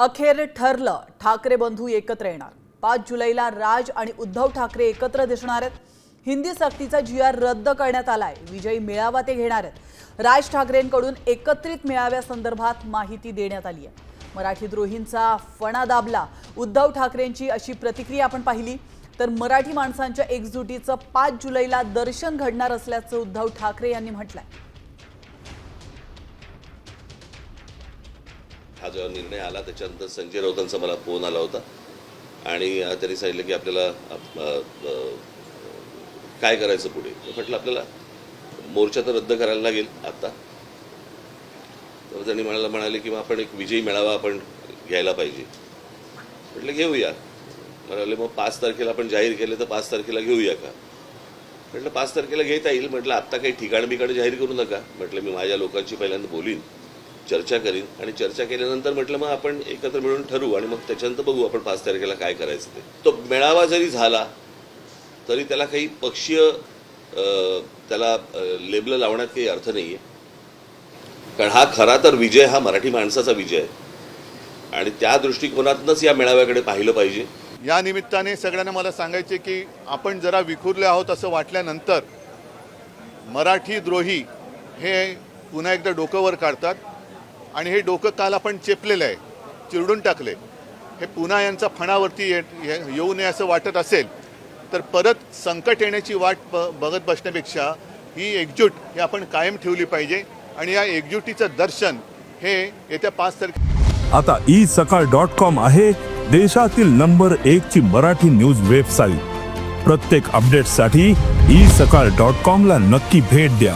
अखेर ठरलं ठाकरे बंधू एकत्र येणार. पाच जुलैला राज आणि उद्धव ठाकरे एकत्र दिसणार आहेत. हिंदी सक्तीचा जी आर रद्द करण्यात आलाय. विजयी मेळावा ते घेणार आहेत. राज ठाकरेंकडून एकत्रित मेळाव्यासंदर्भात माहिती देण्यात आली आहे. मराठी द्रोहींचा फणा दाबला. उद्धव ठाकरेंची अशी प्रतिक्रिया आपण पाहिली. तर मराठी माणसांच्या एकजुटीचं पाच जुलैला दर्शन घडणार असल्याचं उद्धव ठाकरे यांनी म्हटलंय. हा जेव्हा निर्णय आला त्याच्यानंतर संजय राऊतांचा मला फोन आला होता. आणि त्यांनी सांगितलं की आपल्याला काय करायचं पुढे? म्हटलं आपल्याला मोर्चा तर रद्द करायला लागेल आत्ता तर त्यांनी म्हणाला म्हणाले की मग आपण एक विजयी मेळावा आपण घ्यायला पाहिजे. म्हटलं घेऊया. म्हणाले मग पाच तारखेला आपण जाहीर केले तर पाच तारखेला घेऊया का? म्हटलं पाच तारखेला घेता येईल. म्हटलं आत्ता काही ठिकाण बिकाण जाहीर करू नका. म्हटलं मी माझ्या लोकांची पहिल्यांदा बोलीन. चर्चा करीन आणि चर्चा केल्यानंतर म्हटलं मग आपण एकत्र मिळून ठरवू आणि मग त्याच्यानंतर बघू आपण पाच तारखेला काय करायचं ते. तो मेळावा जरी झाला तरी त्याला काही पक्षीय त्याला लेबल लावण्यात काही अर्थ नाही आहे कारण हा खरा तर विजय हा मराठी माणसाचा विजय आहे. आणि त्या दृष्टिकोनातूनच या मेळाव्याकडे पाहिलं पाहिजे. या निमित्ताने सगळ्यांना मला सांगायचे की आपण जरा विखुरले आहोत असं वाटल्यानंतर मराठी द्रोही हे पुन्हा एकदा डोकं वर काढतात. आणि हे डोकं काल आपण चेपलेलं आहे चिरडून टाकले हे पुन्हा यांचा फणावरती ये- येऊ नये असं वाटत असेल तर परत संकट येण्याची वाट ब बघत बसण्यापेक्षा ही एकजूट ही आपण कायम ठेवली पाहिजे आणि या एकजुटीचं दर्शन हे येत्या पाच तारखे आता ई सकाळ डॉट कॉम आहे देशातील नंबर एक ची मराठी न्यूज वेबसाईट. प्रत्येक अपडेटसाठी ई सकाळ डॉट कॉम ला नक्की भेट द्या.